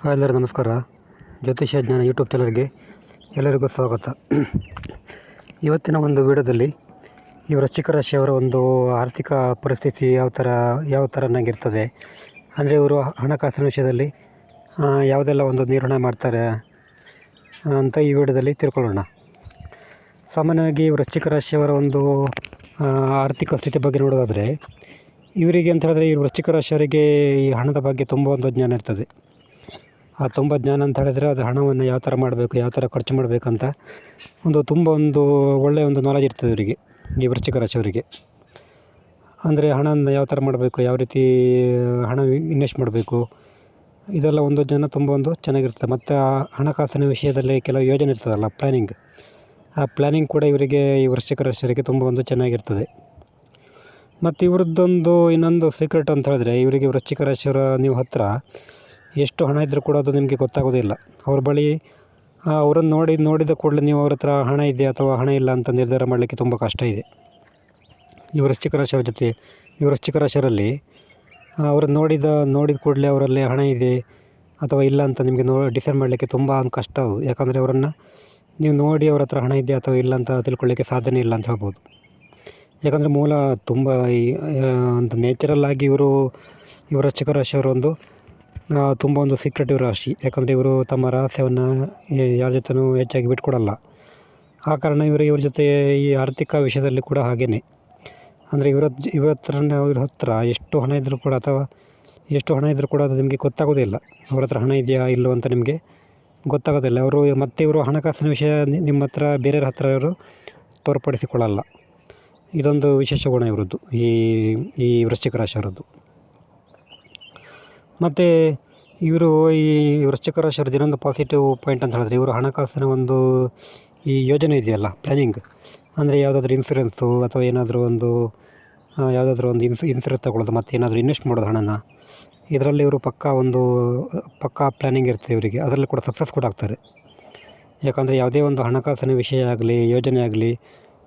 Hi ನಮಸ್ಕಾರ. ಜ್ಯೋತಿಷ್ಯ ಜ್ಞಾನ ಯೂಟ್ಯೂಬ್ ಚಾನಲ್ಗೆ ಎಲ್ಲರಿಗೂ ಸ್ವಾಗತ. ಇವತ್ತಿನ ಒಂದು ವಿಡಿಯೋದಲ್ಲಿ ಈ ವೃಶ್ಚಿಕ ರಾಶಿಯವರ ಒಂದು ಆರ್ಥಿಕ ಪರಿಸ್ಥಿತಿ ಯಾವ ಥರ, ಯಾವ ಥರನಾಗಿರ್ತದೆ ಅಂದರೆ ಇವರು ಹಣಕಾಸಿನ ವಿಷಯದಲ್ಲಿ ಯಾವುದೆಲ್ಲ ಒಂದು ನಿರ್ಣಯ ಮಾಡ್ತಾರೆ ಅಂತ ಈ ವಿಡಿಯೋದಲ್ಲಿ ತಿಳ್ಕೊಳ್ಳೋಣ. ಸಾಮಾನ್ಯವಾಗಿ ವೃಶ್ಚಿಕ ರಾಶಿಯವರ ಒಂದು ಆರ್ಥಿಕ ಸ್ಥಿತಿ ಬಗ್ಗೆ ನೋಡೋದಾದರೆ, ಇವರಿಗೆ ಅಂತ ಹೇಳಿದ್ರೆ ಈ ವೃಶ್ಚಿಕ ರಾಶಿಯವರಿಗೆ ಈ ಹಣದ ಬಗ್ಗೆ ತುಂಬ ಒಂದು ಜ್ಞಾನ ಇರ್ತದೆ. ತುಂಬ ಜ್ಞಾನ ಅಂತ ಹೇಳಿದರೆ ಅದು ಹಣವನ್ನು ಯಾವ ಥರ ಮಾಡಬೇಕು, ಯಾವ ಥರ ಖರ್ಚು ಮಾಡಬೇಕಂತ ಒಂದು ತುಂಬ ಒಂದು ಒಳ್ಳೆಯ ಒಂದು ನಾಲೆಜ್ ಇರ್ತದೆ ಇವರಿಗೆ ಈ ವೃಶ್ಚಿಕ ರಾಶಿಯವರಿಗೆ. ಅಂದರೆ ಹಣವನ್ನು ಯಾವ ಥರ ಮಾಡಬೇಕು, ಯಾವ ರೀತಿ ಹಣ ಇನ್ವೆಸ್ಟ್ ಮಾಡಬೇಕು, ಇದೆಲ್ಲ ಒಂದು ಜನ ತುಂಬ ಒಂದು ಚೆನ್ನಾಗಿರ್ತದೆ. ಮತ್ತು ಆ ಹಣಕಾಸಿನ ವಿಷಯದಲ್ಲಿ ಕೆಲವು ಯೋಜನೆ ಇರ್ತದಲ್ಲ ಪ್ಲ್ಯಾನಿಂಗ್ ಆ ಪ್ಲ್ಯಾನಿಂಗ್ ಕೂಡ ಇವರಿಗೆ ಈ ವೃಶ್ಚಿಕ ರಾಶಿಯವರಿಗೆ ತುಂಬ ಒಂದು ಚೆನ್ನಾಗಿರ್ತದೆ. ಮತ್ತು ಇವ್ರದ್ದೊಂದು ಇನ್ನೊಂದು ಸೀಕ್ರೆಟ್ ಅಂತ ಹೇಳಿದ್ರೆ, ಇವರಿಗೆ ವೃಶ್ಚಿಕ ರಾಶಿಯವರ ನೀವು ಹತ್ತಿರ ಎಷ್ಟು ಹಣ ಇದ್ದರೂ ಕೂಡ ಅದು ನಿಮಗೆ ಗೊತ್ತಾಗೋದಿಲ್ಲ. ಅವ್ರ ಬಳಿ ಅವರನ್ನು ನೋಡಿ, ನೋಡಿದ ಕೂಡಲೇ ನೀವು ಅವ್ರ ಹತ್ರ ಹಣ ಇದೆ ಅಥವಾ ಹಣ ಇಲ್ಲ ಅಂತ ನಿರ್ಧಾರ ಮಾಡಲಿಕ್ಕೆ ತುಂಬ ಕಷ್ಟ ಇದೆ. ಈ ವೃಶ್ಚಿಕ ರಾಶಿಯವ್ರ ಜೊತೆ ಈ ವೃಶ್ಚಿಕ ರಾಶಿಯವರಲ್ಲಿ ಅವ್ರನ್ನ ನೋಡಿದ ನೋಡಿದ ಕೂಡಲೇ ಅವರಲ್ಲಿ ಹಣ ಇದೆ ಅಥವಾ ಇಲ್ಲ ಅಂತ ನಿಮಗೆ ನೋ, ಡಿಸೈಡ್ ಮಾಡಲಿಕ್ಕೆ ತುಂಬ ಕಷ್ಟ ಅದು. ಯಾಕಂದರೆ ಅವರನ್ನು ನೀವು ನೋಡಿ ಅವ್ರ ಹತ್ರ ಹಣ ಇದೆ ಅಥವಾ ಇಲ್ಲ ಅಂತ ತಿಳ್ಕೊಳ್ಳಿಕ್ಕೆ ಸಾಧ್ಯನೇ ಇಲ್ಲ ಅಂತ ಹೇಳ್ಬೋದು. ಯಾಕಂದರೆ ಮೂಲ ತುಂಬ ಈ ಒಂದು ನೇಚರಲ್ ಇವರು ಇವರ ಚಿಕ್ಕ ರಾಶಿಯವರು ಒಂದು ತುಂಬ ಒಂದು ಸೀಕ್ರೆಟಿವ್ ರಾಶಿ. ಯಾಕಂದರೆ ಇವರು ತಮ್ಮ ರಹಸ್ಯವನ್ನು ಯಾರ ಜೊತೆನೂ ಹೆಚ್ಚಾಗಿ ಬಿಟ್ಕೊಡಲ್ಲ. ಆ ಕಾರಣ ಇವರು ಇವ್ರ ಜೊತೆ ಈ ಆರ್ಥಿಕ ವಿಷಯದಲ್ಲಿ ಕೂಡ ಹಾಗೇ ಅಂದರೆ ಇವರ ಇವರ ಹತ್ರ ಇವ್ರ ಹತ್ರ ಎಷ್ಟು ಹಣ ಇದ್ದರೂ ಕೂಡ ಅಥವಾ ಎಷ್ಟು ಹಣ ಇದ್ದರೂ ಕೂಡ ಅದು ನಿಮಗೆ ಗೊತ್ತಾಗೋದಿಲ್ಲ ಅವ್ರ ಹತ್ರ ಹಣ ಇದೆಯಾ ಇಲ್ಲೋ ಅಂತ ನಿಮಗೆ ಗೊತ್ತಾಗೋದಿಲ್ಲ. ಅವರು ಮತ್ತೆ ಇವರು ಹಣಕಾಸಿನ ವಿಷಯ ನಿಮ್ಮ ಹತ್ರ ಬೇರೆಯವ್ರ ಹತ್ರ ಇವರು ತೋರ್ಪಡಿಸಿಕೊಳ್ಳಲ್ಲ. ಇದೊಂದು ವಿಶೇಷ ಗುಣ ಇವರದ್ದು, ಈ ಈ ವೃಶ್ಚಿಕ ರಾಶಿಯವರದ್ದು ಮತ್ತು ಇವರು ಈ ವೃಶ್ಚಿಕ ರಾಶಿಯವ್ರದ್ದು ಇನ್ನೊಂದು ಪಾಸಿಟಿವ್ ಪಾಯಿಂಟ್ ಅಂತ ಹೇಳಿದ್ರೆ ಇವರು ಹಣಕಾಸಿನ ಒಂದು ಈ ಯೋಜನೆ ಇದೆಯಲ್ಲ ಪ್ಲ್ಯಾನಿಂಗ್ ಅಂದರೆ ಯಾವುದಾದ್ರೂ ಇನ್ಸೂರೆನ್ಸು ಅಥವಾ ಏನಾದರೂ ಒಂದು ಯಾವುದಾದ್ರೂ ಒಂದು ಇನ್ಸು ಇನ್ಸೂರೆನ್ಸ್ ತಗೊಳ್ಳೋದು ಮತ್ತು ಏನಾದರೂ ಇನ್ವೆಸ್ಟ್ ಮಾಡೋದು ಹಣನ. ಇದರಲ್ಲಿ ಇವರು ಪಕ್ಕಾ ಒಂದು, ಪಕ್ಕಾ ಪ್ಲ್ಯಾನಿಂಗ್ ಇರ್ತದೆ ಇವರಿಗೆ. ಅದರಲ್ಲಿ ಕೂಡ ಸಕ್ಸಸ್ ಕೂಡ ಆಗ್ತಾರೆ. ಯಾಕಂದರೆ ಯಾವುದೇ ಒಂದು ಹಣಕಾಸಿನ ವಿಷಯ ಆಗಲಿ, ಯೋಜನೆ ಆಗಲಿ,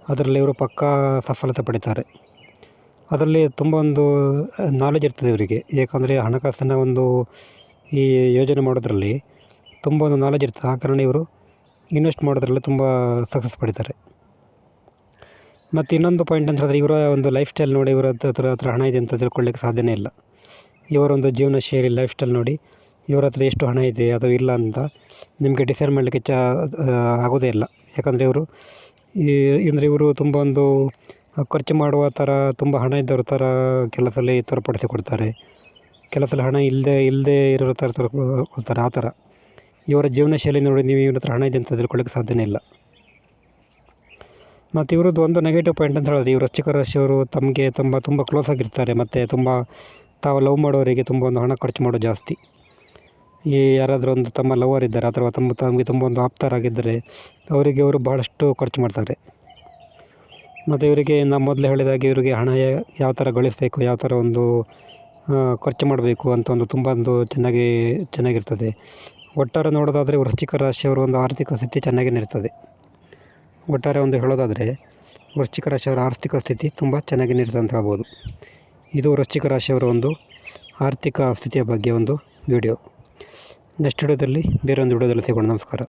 ಅದರಲ್ಲಿ ಇವರು ಪಕ್ಕಾ ಸಫಲತೆ ಪಡಿತಾರೆ. ಅದರಲ್ಲಿ ತುಂಬ ಒಂದು ನಾಲೆಜ್ ಇರ್ತದೆ ಇವರಿಗೆ ಏಕೆಂದರೆ ಹಣಕಾಸಿನ ಒಂದು ಈ ಯೋಜನೆ ಮಾಡೋದ್ರಲ್ಲಿ ತುಂಬ ಒಂದು ನಾಲೆಜ್ ಇರ್ತದೆ. ಆ ಕಾರಣ ಇವರು ಇನ್ವೆಸ್ಟ್ ಮಾಡೋದ್ರಲ್ಲಿ ತುಂಬ ಸಕ್ಸಸ್ ಪಡಿತಾರೆ. ಮತ್ತು ಇನ್ನೊಂದು ಪಾಯಿಂಟ್ ಅಂತ ಹೇಳಿದ್ರೆ ಇವರ ಒಂದು ಲೈಫ್ ಸ್ಟೈಲ್ ನೋಡಿ ಇವರ ಹತ್ರ ಹತ್ರ ಹಣ ಇದೆ ಅಂತ ತಿಳ್ಕೊಳ್ಳಿಕ್ಕೆ ಸಾಧ್ಯನೇ ಇಲ್ಲ. ಇವರೊಂದು ಜೀವನ ಶೈಲಿ ಲೈಫ್ ಸ್ಟೈಲ್ ನೋಡಿ ಇವರ ಹತ್ರ ಎಷ್ಟು ಹಣ ಇದೆ ಅಥವಾ ಇಲ್ಲ ಅಂತ ನಿಮಗೆ ಡಿಸೈಡ್ ಮಾಡಲಿಕ್ಕೆ ಚ ಆಗೋದೇ ಇಲ್ಲ. ಯಾಕಂದರೆ ಇವರು ಈ, ಅಂದರೆ ಇವರು ತುಂಬ ಒಂದು ಖರ್ಚು ಮಾಡುವ ಥರ ತುಂಬ ಹಣ ಇದ್ದವ್ರ ಥರ ಕೆಲಸದಲ್ಲಿ ತೋರ್ಪಡಿಸಿಕೊಡ್ತಾರೆ ಕೆಲಸದಲ್ಲಿ ಹಣ ಇಲ್ಲದೆ ಇಲ್ಲದೆ ಇರೋ ಥರ ತೋರ್ಕೊಳ್ತಾರೆ, ಆ ಥರ. ಇವರ ಜೀವನ ಶೈಲಿ ನೋಡಿ ನೀವು ಇವ್ರ ಹತ್ರ ಹಣ ಇದೆ ಅಂತ ತಿಳ್ಕೊಳ್ಳೋಕ್ಕೆ ಸಾಧ್ಯನೇ ಇಲ್ಲ. ಮತ್ತು ಇವ್ರದ್ದು ಒಂದು ನೆಗೆಟಿವ್ ಪಾಯಿಂಟ್ ಅಂತ ಹೇಳೋದು, ಇವರು ವೃಶ್ಚಿಕ ರಾಶಿಯವರು ತಮಗೆ ತುಂಬ ತುಂಬ ಕ್ಲೋಸ್ ಆಗಿರ್ತಾರೆ, ಮತ್ತು ತುಂಬ ತಾವು ಲವ್ ಮಾಡೋರಿಗೆ ತುಂಬ ಒಂದು ಹಣ ಖರ್ಚು ಮಾಡೋದು ಜಾಸ್ತಿ. ಈ ಯಾರಾದರೂ ಒಂದು ತಮ್ಮ ಲವರ್ ಇದ್ದಾರೆ, ಅಥವಾ ತಮ್ಮ, ತಮಗೆ ತುಂಬ ಒಂದು ಆಪ್ತರಾಗಿದ್ದರೆ, ಅವರಿಗೆ ಅವರು ಬಹಳಷ್ಟು ಖರ್ಚು ಮಾಡ್ತಾರೆ. ಮತ್ತು ಇವರಿಗೆ ನಾನು ಮೊದಲು ಹೇಳಿದಾಗೆ ಇವರಿಗೆ ಹಣ ಯಾವ ಥರ ಗಳಿಸಬೇಕು, ಯಾವ ಥರ ಒಂದು ಖರ್ಚು ಮಾಡಬೇಕು ಅಂತ ಒಂದು ತುಂಬ ಒಂದು ಚೆನ್ನಾಗಿ, ಚೆನ್ನಾಗಿರ್ತದೆ. ಒಟ್ಟಾರೆ ನೋಡೋದಾದರೆ ವೃಶ್ಚಿಕ ರಾಶಿಯವರ ಒಂದು ಆರ್ಥಿಕ ಸ್ಥಿತಿ ಚೆನ್ನಾಗೇ ಇರ್ತದೆ ಒಟ್ಟಾರೆ ಒಂದು ಹೇಳೋದಾದರೆ ವೃಶ್ಚಿಕ ರಾಶಿಯವರ ಆರ್ಥಿಕ ಸ್ಥಿತಿ ತುಂಬ ಚೆನ್ನಾಗಿ ಇರ್ತದೆ ಅಂತ ಹೇಳ್ಬೋದು. ಇದು ವೃಶ್ಚಿಕ ರಾಶಿಯವರ ಒಂದು ಆರ್ಥಿಕ ಸ್ಥಿತಿಯ ಬಗ್ಗೆ ಒಂದು ವಿಡಿಯೋ. ನೆಕ್ಸ್ಟ್ ವಿಡಿಯೋದಲ್ಲಿ ಬೇರೆ ಒಂದು ವಿಡಿಯೋದಲ್ಲಿ ಸಿಗೋಣ. ನಮಸ್ಕಾರ.